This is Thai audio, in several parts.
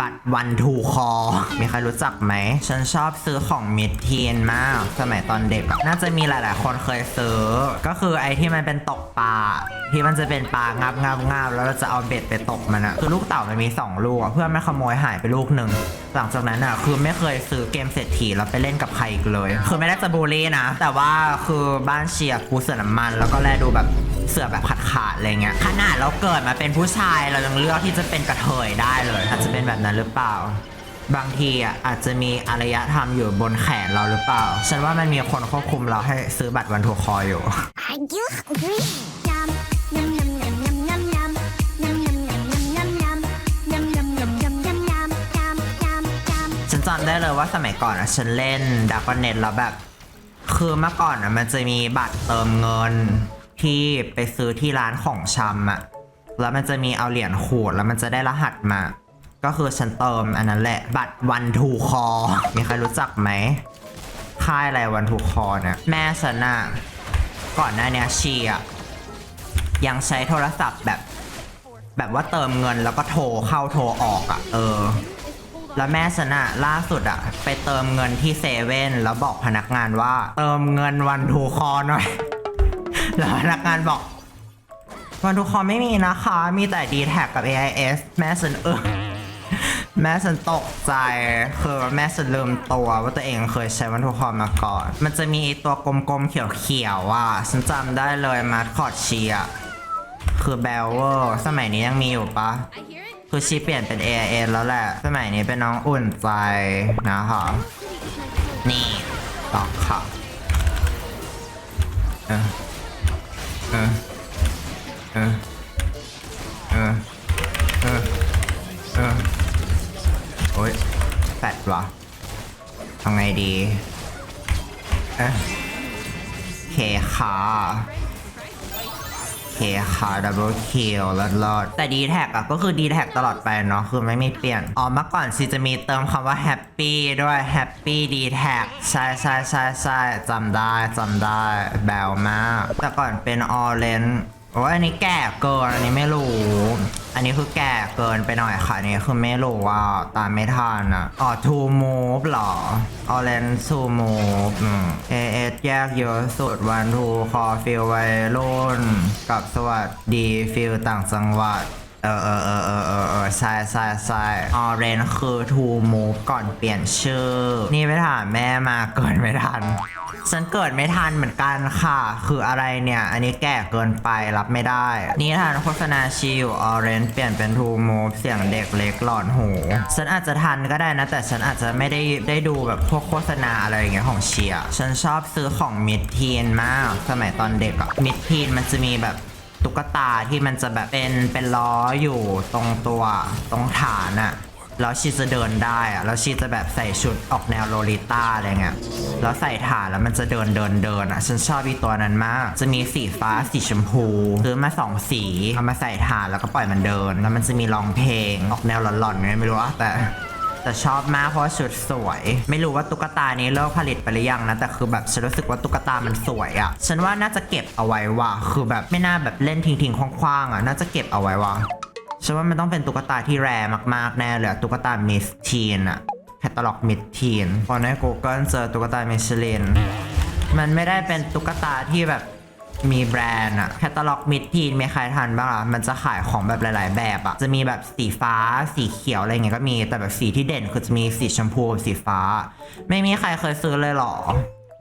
บัตรวันทูคอมีใครรู้จักไหม ฉันชอบซื้อของมิดทีนมาก สมัยตอนเด็ก น่าจะมีหลาย ๆ คนเคยซื้อ ก็คือไอ้ที่มันเป็นตกปลา ที่มันจะเป็นปลางับงับงับแล้วเราจะเอาเบ็ดไปตกมันอะคือลูกเต่ามันมี 2 ลูกอะเพื่อนมันขโมยหายไปลูกหนึ่ง หลังจากนั้นอะคือไม่เคยซื้อเกมเศรษฐีแล้วไปเล่นกับใครอีกเลย คือไม่ได้จะบูลลี่นะ แต่ว่าคือบ้านเชียร์กูเสือน้ำมัน แล้วก็แลดูแบบ เสือแบบขาดขาดอะไรเงี้ยขนาดเราเกิดมาเป็นผู้ชายเรายังเลือกที่จะเป็นกระเทยได้เลยอาจจะเป็นแบบนั้นหรือเปล่า บางทีอะอาจจะมีอารยธรรมอยู่บนแขนเราหรือเปล่า ฉันว่ามันมีคนควบคุมเราให้ซื้อบัตรวันทูคออยู่ Are you hungry? Yum, yum, yum, yum, yum, yum, yum. Yum, yum, yum, yum, yum, yum. Yum, yum, yum, yum, yum, yum. Yum, yum, ฉันจำได้เลยว่าสมัยก่อนอะฉันเล่นดากอนเน็ตแล้วแบบ คือเมื่อก่อนอะมันจะมีบัตรเติมเงิน ที่ไปซื้อที่ร้านของชำอะแล้วมันจะมีเอาเหรียญขูดแล้วมันจะได้รหัสมา ก็คือฉันเติมอันนั้นแหละ บัตรวันทูคอ มีใครรู้จักไหม ค่ายอะไรวันทูคอเนี่ย แม่ฉันน่ะก่อนหน้านี้ชีอะยังใช้โทรศัพท์แบบ แบบว่าเติมเงินแล้วก็โทรเข้าโทรออกอะ่ะเออ แล้วแม่ฉันอะล่าสุดอะไปเติมเงินที่เซเว่นแล้วบอกพนักงานว่า เติมเงินวันทูคอหน่อย แล้วพนักงานบอกวันทูคอไม่มีนะคะ มีแต่ d t แทกับ AIS แม่ฉันเออแม่ฉันตกใจ คือแม่ฉันลืมตัวว่าตัวเองเคยใช้วันทูคอมาก่อน มันจะมีตัวกลมๆเขียวๆอะฉันจำได้เลยมาคอดเชียคือแบลเวอร์สมัยนี้ยังมีอยู่ปะคือชีเปลี่ยนเป็น AIN แล้วแหละ สมัยนี้เป็นน้องอุ่นใจนะคะนี่ต่อค่ะ เเคค่ะดับเบิลคิวลดลดแต่ d t แท็อะก็คือ d t แท็ตลอดไปเนาะคือไม่มีเปลี่ยน อ๋อเมื่อก่อนซีจะมีเติมคำว่าแฮปปี้ด้วยแฮปปี้ดีแท็ใช่ใช่ใช่ใช่จำได้จำได้แบวมาก แต่ก่อนเป็นออเรน โอ้อันนี้แก่เกิน อันนี้ไม่รู้ อันนี้คือแก่เกินไปหน่อยค่ะ อันนี้คือไม่รู้ว่าตามไม่ทันอะ อ๋อ to move เหรอ orange to move อืม AS แยกเยอะสุดวันทูคอฟิลไวรุ่นกับสวัสดีฟิลต่างจังหวัดเออเออเออเออเออเออใช่ใช่ใช่ orange คือ to move ก่อนเปลี่ยนชื่อ นี่ไปถามแม่มาเกิดไม่ทัน ฉันเกิดไม่ทันเหมือนกันค่ะ คืออะไรเนี่ย อันนี้แก่เกินไปรับไม่ได้ นี่ทันโฆษณาชิวออเรนเปลี่ยนเป็นทูโมเสียงเด็กเล็กหลอนหู ฉันอาจจะทันก็ได้นะ แต่ฉันอาจจะไม่ได้ได้ดูแบบพวกโฆษณาอะไรอย่างเงี้ยของเชียร์ฉันชอบซื้อของมิดทีนมาก สมัยตอนเด็กอะมิดทีนมันจะมีแบบตุ๊กตาที่มันจะแบบเป็นเป็นล้ออยู่ตรงตัวตรงฐานอะ แล้วชีจะเดินได้อะแล้วชีจะแบบใส่ชุดออกแนวโลลิต้าอะไรเงี้ย แล้วใส่ฐานแล้วมันจะเดินเดินเดินอะฉันชอบอีตัวนั้นมาก จะมีสีฟ้าสีชมพูซื้อมาสองสีเอามาใส่ฐานแล้วก็ปล่อยมันเดิน แล้วมันจะมีร้องเพลงออกแนวหลอนๆไงไม่รู้ว่าแต่แต่ชอบมากเพราะชุดสวย ไม่รู้ว่าตุ๊กตานี้เลิกผลิตไปหรือยังนะ แต่คือแบบฉันรู้สึกว่าตุ๊กตามันสวยอะฉันว่าน่าจะเก็บเอาไว้ว่ะคือแบบไม่น่าแบบเล่นทิ้งๆคว้างๆอะน่าจะเก็บเอาไว้ว่ะ ฉันว่ามันต้องเป็นตุ๊กตาที่แรมากๆแน่เลยอะตุ๊กตามิสทีนอะแคตตาล็อกมิสทีนพอใน Google เจอตุ๊กตามิชลินมันไม่ได้เป็นตุ๊กตาที่แบบมีแบรนด์อะแคตตาล็อกมิดทีนมีใครทันบ้างอะมันจะขายของแบบหลาย ๆ แบบอะจะมีแบบสีฟ้า สีเขียวอะไรเงี้ยก็มี แต่แบบสีที่เด่นคือจะมีสีชมพูกับสีฟ้า ไม่มีใครเคยซื้อเลยเหรอ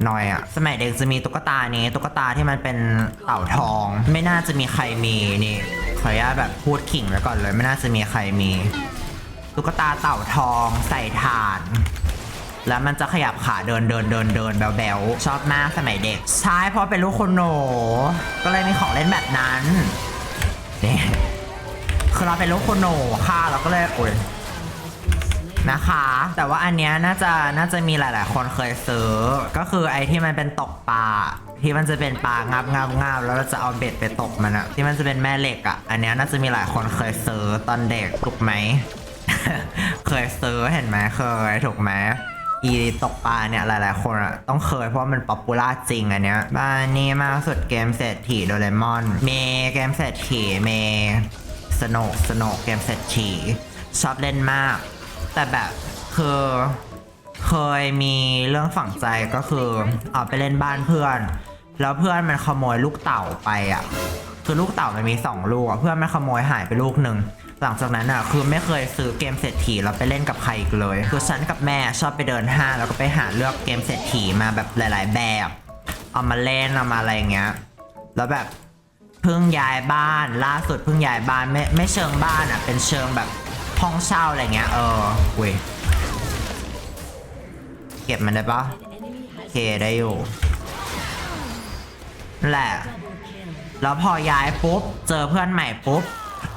น้อยอะสมัยเด็กจะมีตุ๊กตานี้ ตุ๊กตาที่มันเป็นเต่าทอง ไม่น่าจะมีใครมีนี่ขออนุญาตแบบพูดขิงไว้ก่อนเลย ไม่น่าจะมีใครมี ตุ๊กตาเต่าทองใส่ถ่าน แล้วมันจะขยับขาเดินเดินเดินเดินแบวแบวชอบมากสมัยเด็ก ใช่เพราะเป็นลูกคนโหนก็เลยมีของเล่นแบบนั้นนี่คือเราเป็นลูกคนโหนค่ะเราก็เลยโอ้ย นะคะ แต่ว่าอันเนี้ยน่าจะน่าจะมีหลาย ๆ คนเคยซื้อ ก็คือไอ้ที่มันเป็นตกปลาที่มันจะเป็นปลางับงับงับแล้วเราจะเอาเบ็ดไปตกมันอะที่มันจะเป็นแม่เหล็กอะอันเนี้ยน่าจะมีหลายคนเคยซื้อตอนเด็กถูกไหม เคยซื้อเห็นไหมเคยถูกไหมอีตกปลาเนี่ยหลาย ๆ คนอะต้องเคยเพราะมันป๊อปปูล่าจริงอันเนี้ยบ้านนี้มากสุดเกมเศรษฐีโดเรมอน เมเกมเศรษฐีเมสโนกสโนกเกมเศรษฐีชอบเล่นมาก แต่แบบคือเคยมีเรื่องฝังใจก็คือเอาไปเล่นบ้านเพื่อน แล้วเพื่อนมันขโมยลูกเต่าไปอะคือลูกเต่ามันมีสองลูกอะเพื่อนมันขโมยหายไปลูกหนึ่งหลังจากนั้นอะคือไม่เคยซื้อเกมเศรษฐีแล้วไปเล่นกับใครอีกเลยคือฉันกับแม่ชอบไปเดินห้างแล้วก็ไปหาเลือกเกมเศรษฐีมาแบบหลาย ๆ แบบ เอามาเล่นเอามาอะไรเงี้ยแล้วแบบเพิ่งย้ายบ้านล่าสุดเพิ่งย้ายบ้านไม่ไม่เชิงบ้านอะเป็นเชิงแบบ ห้องเช่าอะไรเงี้ย เออเว้ย เก็บมันได้ปะโอเคได้อยู่นั่นแหละ แล้วพอย้ายปุ๊บ เจอเพื่อนใหม่ปุ๊บ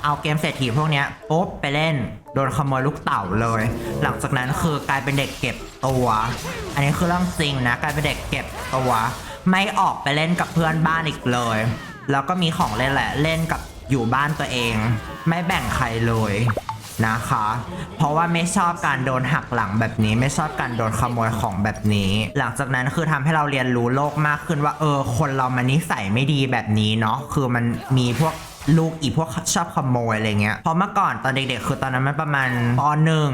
เอาเกมเศรษฐีพวกเนี้ยปุ๊บไปเล่น โดนขโมยลูกเต่าเลย หลังจากนั้นคือกลายเป็นเด็กเก็บตัว อันนี้คือเรื่องจริงนะ กลายเป็นเด็กเก็บตัว ไม่ออกไปเล่นกับเพื่อนบ้านอีกเลย แล้วก็มีของเล่นแหละ เล่นกับอยู่บ้านตัวเอง ไม่แบ่งใครเลย นะคะ เพราะว่าไม่ชอบการโดนหักหลังแบบนี้ ไม่ชอบการโดนขโมยของแบบนี้ หลังจากนั้นคือทำให้เราเรียนรู้โลกมากขึ้นว่าเออ คนเรามันนิสัยไม่ดีแบบนี้เนาะคือมันมีพวกลูกอีพวกชอบขโมยอะไรเงี้ยเพราะเมื่อก่อนตอนเด็กๆ คือตอนนั้นมันประมาณปหนึ่ง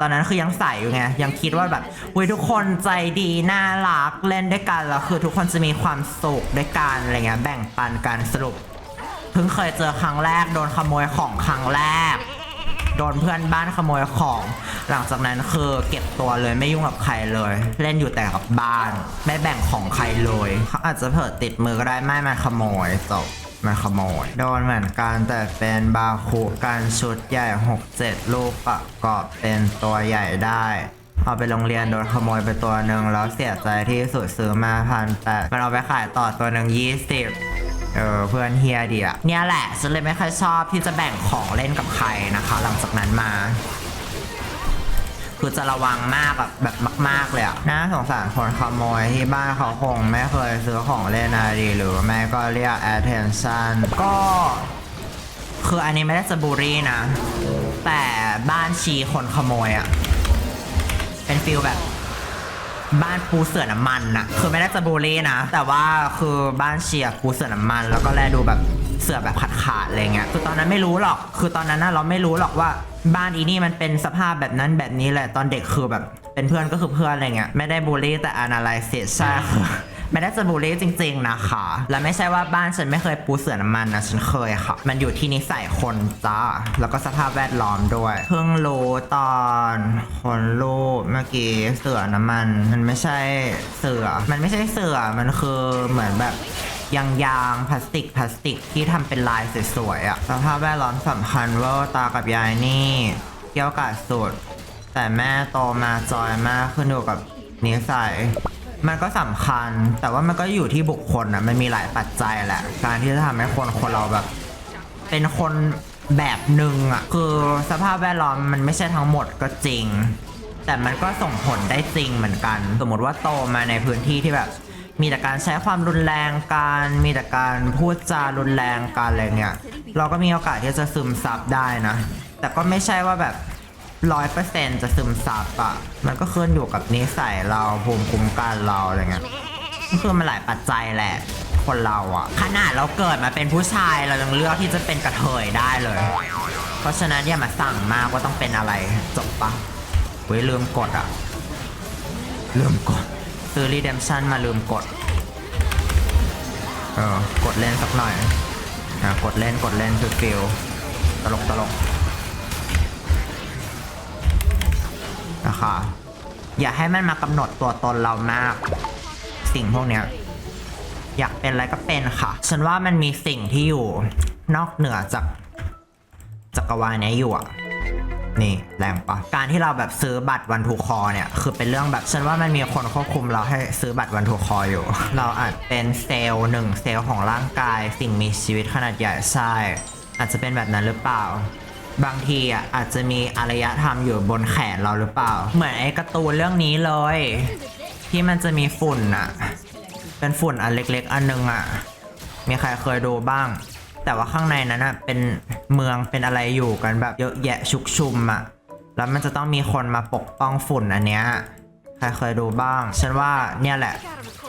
ตอนนั้นคือยังใส่อยู่ไงยังคิดว่าแบบอุ้ยทุกคนใจดีน่ารักเล่นด้วยกันแล้วคือทุกคนจะมีความสุขด้วยกันอะไรเงี้ยแบ่งปันกันสรุปเพิ่งเคยเจอครั้งแรกโดนขโมยของครั้งแรก โดนเพื่อนบ้านขโมยของ หลังจากนั้นคือเก็บตัวเลยไม่ยุ่งกับใครเลย เล่นอยู่แต่กับบ้าน ไม่แบ่งของใครเลยเขาอาจจะเผลอติดมือก็ได้ไม่มันขโมยจบมันขโมย โดนเหมือนกันแต่เป็นบาคูกันชุดใหญ่ 6-7 ลูกประกอบเป็นตัวใหญ่ได้เอาไปโรงเรียนโดนขโมยไปตัวหนึ่งแล้วเสียใจที่สุดซื้อมาพันแปดมันเอาไปขายต่อตัวหนึ่งยี่สิบ เออเพื่อนเฮียดีอะเนี่ยแหละฉันเลยไม่ค่อยชอบที่จะแบ่งของเล่นกับใครนะคะ หลังจากนั้นมาคือจะระวังมากแบบแบบมาก ๆ เลยอะน่าสงสารคนขโมยที่บ้านเขาคงไม่เคยซื้อของเล่นอะไรดีหรือไม่ก็เรียก attention ก็ คืออันนี้ไม่ได้จะบูลลี่นะ แต่บ้านชีคนขโมยอะเป็นฟิลแบบ บ้านปูเสือน้ำมันนะคือไม่ได้จะบูลลี่นะ แต่ว่าคือบ้านเชียร์ปูเสือน้ำมัน แล้วก็แลดูแบบเสือแบบขาดขาดอะไรเงี้ยคือตอนนั้นไม่รู้หรอก คือตอนนั้นนะเราไม่รู้หรอกว่าบ้านอีนี่มันเป็นสภาพแบบนั้นแบบนี้แหละตอนเด็กคือแบบเป็นเพื่อนก็คือเพื่อนอะไรเงี้ยไม่ได้บูลลี่แต่ analysis ใช่ ไม่ได้จะบูลลี่จริง ๆนะคะ และไม่ใช่ว่าบ้านฉันไม่เคยปูเสือน้ำมันนะฉันเคยค่ะ มันอยู่ที่นิสัยคนจ้า แล้วก็สภาพแวดล้อมด้วย เพิ่งรู้ตอนคนรูปเมื่อกี้เสือน้ำมัน มันไม่ใช่เสือ มันไม่ใช่เสือ มันคือเหมือนแบบยางยางพลาสติกพลาสติกที่ทำเป็นลายสวยๆอะสภาพแวดล้อมสำคัญว่าตากับยายนี่เกี่ยวกับสุด แต่แม่โตมาจอยมากขึ้นอยู่กับนิสัย มันก็สำคัญ แต่ว่ามันก็อยู่ที่บุคคลนะมันมีหลายปัจจัยแหละ การที่จะทำให้คนคนเราแบบ เป็นคนแบบหนึ่งอะคือสภาพแวดล้อมมันไม่ใช่ทั้งหมดก็จริง แต่มันก็ส่งผลได้จริงเหมือนกัน สมมติว่าโตมาในพื้นที่ที่แบบ มีแต่การใช้ความรุนแรงการมีแต่การพูดจารุนแรงกันอะไรเงี้ยเราก็มีโอกาสที่จะซึมซับได้นะ แต่ก็ไม่ใช่ว่าแบบ ร้อยเปอร์เซ็นต์จะซึมซับอะมันก็ขึ้นอยู่กับนิสัยเราภูมิคุ้มกันเราอะไรเงี้ยก็คือมันหลายปัจจัยแหละ คนเราอะขนาดเราเกิดมาเป็นผู้ชายเรายังเลือกที่จะเป็นกระเทยได้เลย เพราะฉะนั้นอย่ามาสั่งมากว่าต้องเป็นอะไรจบปะเว้ยลืมกดอะลืมกดซื้อ redemption มาลืมกด เออกดเล่นสักหน่อยนะกดเล่นกดเล่นคือฟิลตลกตลก นะคะ อย่าให้มันมากำหนดตัวตนเรามาก สิ่งพวกเนี้ยอยากเป็นอะไรก็เป็นค่ะ ฉันว่ามันมีสิ่งที่อยู่ นอกเหนือจากจักรวาลนี้อยู่อะนี่แรงปะการที่เราแบบซื้อบัตรวันทูคอเนี่ย คือเป็นเรื่องแบบฉันว่ามันมีคนควบคุมเราให้ซื้อบัตรวันทูคออยู่ เราอาจเป็นเซลล์หนึ่งเซลล์ของร่างกาย สิ่งมีชีวิตขนาดใหญ่ใช่อาจจะเป็นแบบนั้นหรือเปล่า บางทีอะอาจจะมีอารยธรรมอยู่บนแขนเราหรือเปล่า เหมือนไอ้การ์ตูนเรื่องนี้เลย ที่มันจะมีฝุ่นอะ เป็นฝุ่นอันเล็กๆ อันนึงอะ มีใครเคยดูบ้าง แต่ว่าข้างในนั้นอะเป็นเมืองเป็นอะไรอยู่กันแบบเยอะแยะชุกชุมอะ แล้วมันจะต้องมีคนมาปกป้องฝุ่นอันเนี้ยใครเคยดูบ้าง ฉันว่าเนี่ยแหละ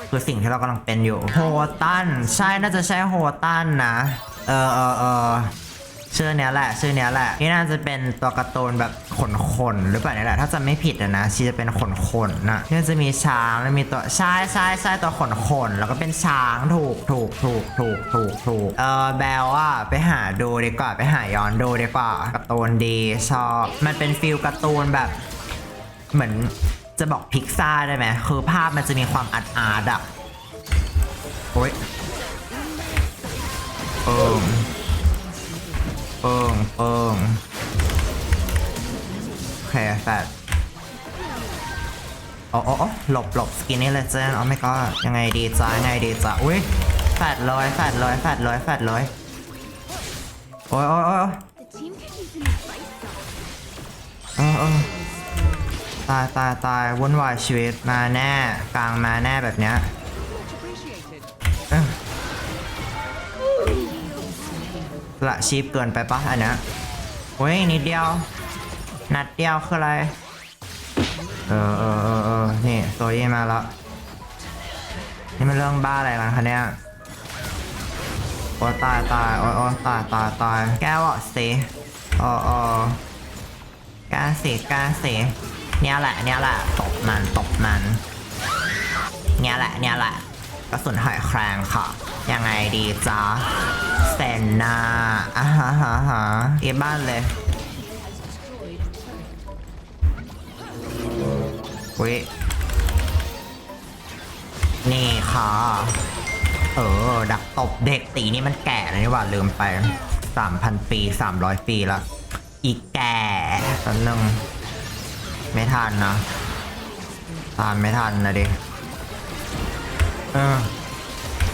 คือสิ่งที่เรากำลังเป็นอยู่ โฮตัน ใช่น่าจะใช่โฮตันนะ เออเออเออ ชื่อเนี้ยแหละ ชื่อเนี้ยแหละนี่น่าจะเป็นตัวการ์ตูนแบบขนขนหรือเปล่าเนี่ยแหละ ถ้าจะไม่ผิดอะนะชีจะเป็นขนขนนะที่จะมีช้างแล้วมีตัวใช่ใช่ใช่ตัวขนขนแล้วก็เป็นช้างถูกถูกถูกถูกถูกถูกเออแบลว่าไปหาดูดีกว่าไปหาย้อนดูดีกว่าการ์ตูนดีชอบ มันเป็นฟิลการ์ตูนแบบเหมือนจะบอกพิกซ่าได้ไหมคือภาพมันจะมีความอาร์ตอาร์ตอะโอ้ยเปิง เปิงเปิงโอเคแฟดโอ้โอ้โอ้หลบหลบสกินนี่เลยเจนโอ้ไม่ก็ยังไงดีจ้ายังไงดีจ้าอุ้ยแฟดเลยแฟดเลยแฟดเลยแฟดเลยโอ้ยโอ้ยโอ้ยเออเออตายตายตายวุ่นวายชีวิตมาแน่กลางมาแน่แบบเนี้ย ละชีพเกินไปปะอันนี้ยโอ้ยนิดเดียว นัดเดียวคืออะไร เออเออเออเออนี่โซยี่มาแล้ว นี่มันเรื่องบ้าอะไรกันคะเนี่ยโอ้ตายตายโอ้โอ้ตายตายตายแก้วะสิโอ้โอ้กาเสกาเสเนี่ยแหละเนี่ยแหละตบมันตบมันเนี่ยแหละเนี่ยแหละกระสุนหอยแครงค่ะ ยังไงดีจ๊ะเซนนาอะฮะฮะฮะเอบ้านเลยวินี่ค่ะ เออ ดักตบเด็กตีนี่มันแก่แล้วนี่ว่าลืมไป3,000ปี300ปีละอีกแก่ตอนนึงไม่ทันนะตามไม่ทันนะดิ เออ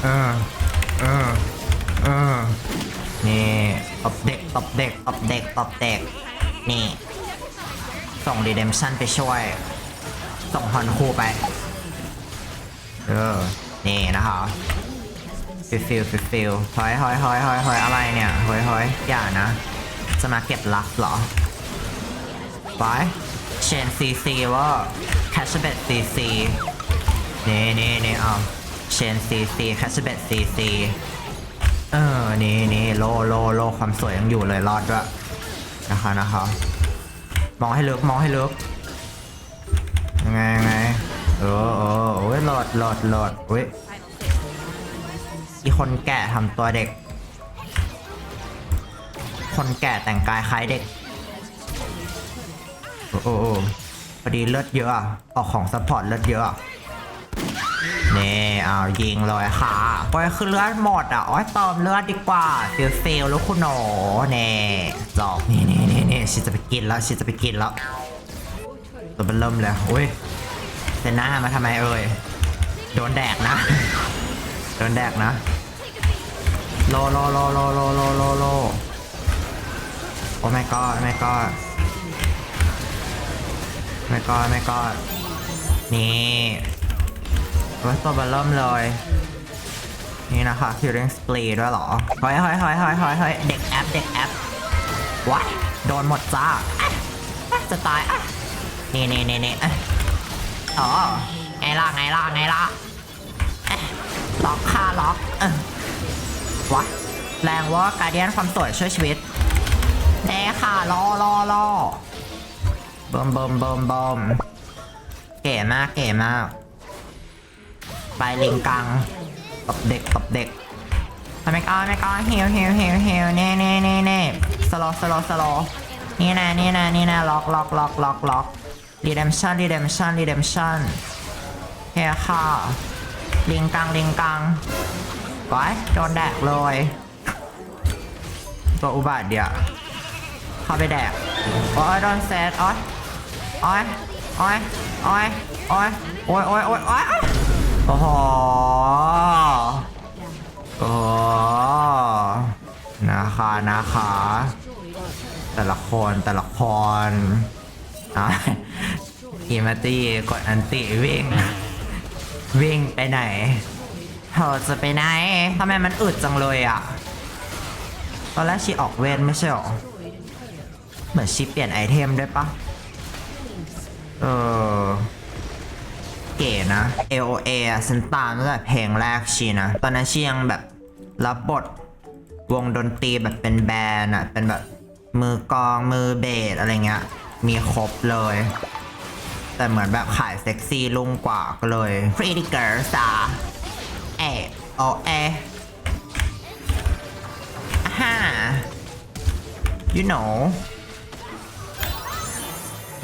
เออ เออเออนี่ตบเด็กตบเด็กตบเด็กตบเด็ก นี่ ส่งรีเดมชั่นไปช่วย ส่งฮอนคูไป เออ นี่นะคะฟิลฟิลฟิลฟิลเฮ้ยเฮ้ยเฮ้ยเฮ้ยเฮ้ยอะไรเนี่ยเฮ้ยเฮ้ยอย่านะ จะมาเก็บลักเหรอ ไป เชนซีซีว่าแคชเบตซีซีนี่นี่นี่เอา เชนซีซีแคชเบตซีซีเออ นี่นี่โลโลโลความสวยยังอยู่เลยรอดด้วยนะคะนะคะมองให้ลึกมองให้ลึกยังไงยังไงเออเออโอ้ยหลอดหลอดหลอดอุ้ยอีคนแก่ทำตัวเด็ก คนแก่แต่งกายคล้ายเด็ก โอ้โหพอดีเลือดเยอะออกของซัพพอร์ตเลือดเยอะ นี่เอายิงเลยค่ะโอ้ยคือเลือดหมดอะโอ้ยเติมเลือดดีกว่าฟิลฟิลลูกคุณหนูนี่จอกนี่นี่นี่นี่ฉันจะไปกินแล้วฉันจะไปกินแล้วตัวเป็นเริ่มเลยอุ้ยเซน่ามาทำไมเอ่ยโดนแดกนะ โดนแดกนะโลโลโลโลโลโลโลโลโอ้ไม่ก็ไม่ก็ไม่ก็ไม่ก็นี่ วัตัวบัลล่มเลย นี่นะคะ Killing Spree ด้วยเหรอเฮ้ยเฮ้ยเฮ้ยเฮ้ยเฮ้ยเฮ้ยเด็กแอปเด็กแอปวะโดนหมดจ้าจะตายอะนี่นี่นี่นี่อ๋อไงล่ะไงล่ะไงล่ะล็อกค่าล็อกเออวะแรงว่าการเดียนความสวยช่วยชีวิตแน่ค่ะรอรอรอเบิ่มเบิ่มเบิ่มเบิ่มเก๋มากเก๋มาก ไปลิงกังตบเด็กตบเด็กทำไมก้อนไม่ก้อนฮิวฮิวฮิวฮิวเน่เน่เน่เน่สโลสโลสโลนี่นะนี่นะนี่นะล็อกล็อกล็อกล็อกล็อกรีเดมชั่นรีเดมชั่นรีเดมชั่นเฮียค่ะลิงกังลิงกังไว้โดนแดกเลยตัวอุบาทเดียวเข้าไปแดกโอ้ยโดนเซตโอ้ยโอ้ยโอ้ยโอ้ยโอ้ยโอ้ยโอ้ยโอ้ยโอ้ย โอ้โหโอ้โหนะคะนะคะ แต่ละคนแต่ละคนอะอีมาตี้กดอันติวิ่ง วิ่งไปไหนเธอจะไปไหนทำไมมันอึดจังเลยอะ ตอนแรกชีออกเวทไม่ใช่หรอ เหมือนชีเปลี่ยนไอเทมด้วยปะเออ เก๋นะ AOA อะฉันตามตั้งแต่เพลงแรกชีนะ ตอนนั้นชียังแบบรับบทวงดนตรีแบบเป็นแบนด์อะเป็นแบบมือกองมือเบสอะไรเงี้ย มีครบเลย แต่เหมือนแบบขายเซ็กซี่ลุ่งกว่าก็เลย Pretty girls อะเอโอเอฮ่า you know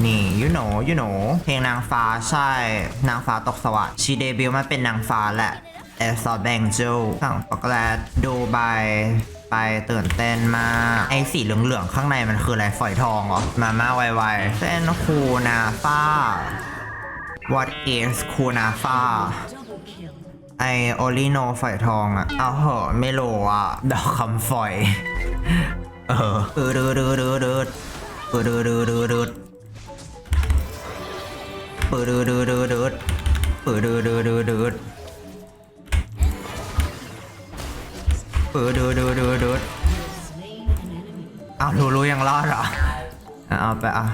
นี่ you know you know เพลงนางฟ้าใช่ นางฟ้าตกสวรรค์ชีเดบิวมาเป็นนางฟ้าแหละเอซอแบงจูสั่งช็อกโกแลตดูใบไปตื่นเต้นมากไอ้สีเหลืองๆ ข้างในมันคืออะไรฝอยทองเหรอ มาม่าไวๆเส้นคูนาฟ้า what is คูนาฟ้าไอโอลิโนฝอยทองอะเอาเหอะไม่รู้อะดอกคำฝอย เออเออดืดดืดดืดดืดเออดืดดืดดืด ดืดเออดืดดืดดืดดืดเออดืดดืดดืดดืดเออดืดดืดดืดดืดเอารู้รู้ยังรอดเหรอเอาไปอะ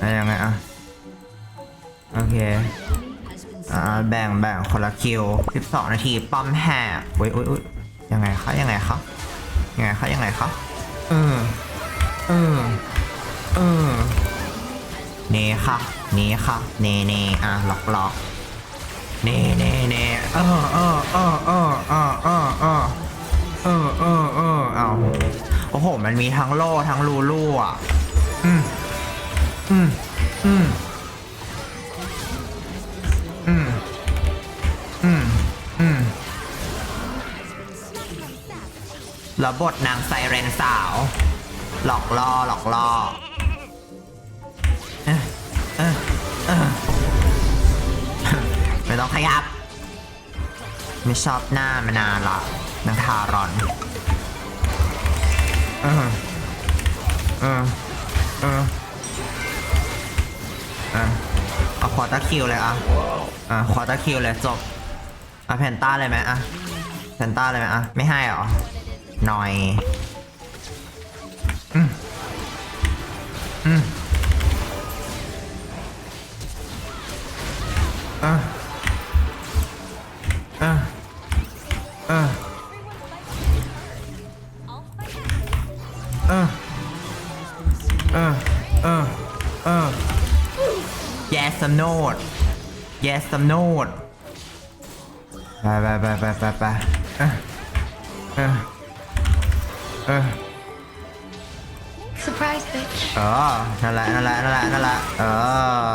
อะยังไงอะโอเคอ่าแบ่งแบ่งคนละคิว 12 นาทีป้อมแหกอุ้ยอุ้ยอุ้ยยังไงคะยังไงคะยังไงคะยังไงคะเออเออเออนี่ค่ะ นี่ค่ะนี่นี่อะล็อกหลอกนี่นี่นี่เออเออเออเออเออเออเออเออเออเออเอาโอ้โห มันมีทั้งโล่ทั้งลูลูอะ อืม อืม อืม อืม อืม อืมแล้วบทนางไซเรนสาว หลอกล่อ หลอกล่อ ต้องขยับ ไม่ชอบหน้ามานานละนางทารอนออเออเออเออเอาควอเตอร์คิวเลยอะอะควอเตอร์คิวเลยจบอะเพนต้าเลยไหมอะเพนต้าเลยไหมอะไม่ให้เหรอหน่อยอืมอืมออเออเออเออเออเออเออ yes some note yes some note ไปไปไปไปไปไปเออเออเออ Surprise, bitch. เออนั่นแหละนั่นแหละนั่นแหละนั่นแหละเออ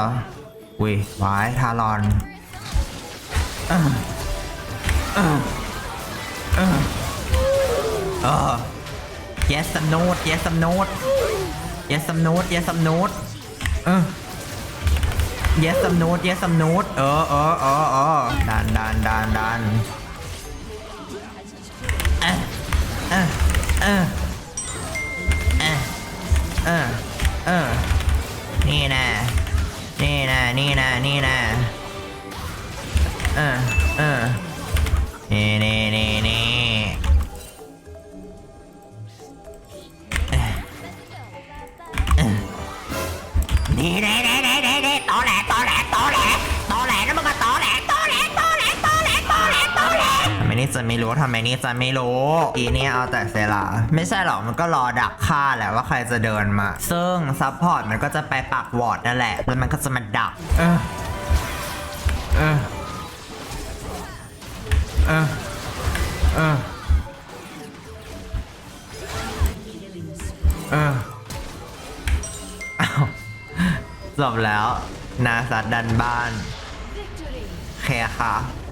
วิวายทารอนเออ เออเออ yes some note yes some note yes some note yes some note เออ yes some note yes some note เออเออเออเออดันดันดันดันเออเออ จะไม่รู้อีเนี่ยเอาแต่เซลาไม่ใช่หรอกมันก็รอดักฆ่าแหละว่าใครจะเดินมา ซึ่งซัพพอร์ตมันก็จะไปปักวอร์ดนั่นแหละ แล้วมันก็จะมาดัก เออเออเออเออเออจบแล้ว นาสัตดันบ้านเคค่ะ